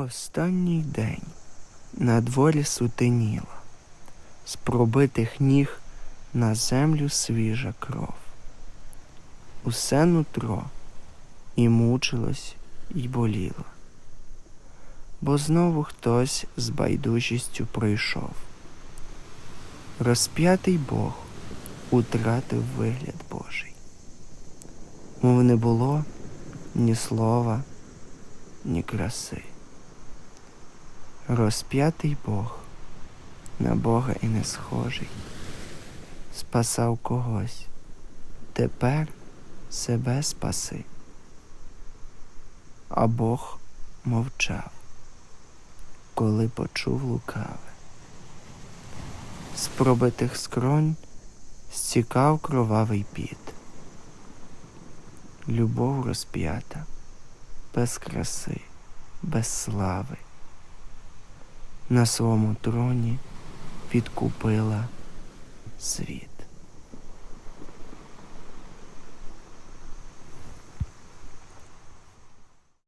Останній день на дворі сутеніло, з пробитих ніг на землю свіжа кров. Усе нутро і мучилось, і боліло, бо знову хтось з байдужістю пройшов. Розп'ятий Бог утратив вигляд Божий, мов не було ні слова, ні краси. Розп'ятий Бог, на Бога і не схожий, спасав когось, тепер себе спаси. А Бог мовчав, коли почув лукаве. З пробитих скронь стікав кровавий піт. Любов розп'ята, без краси, без слави на своєму троні відкупила світ.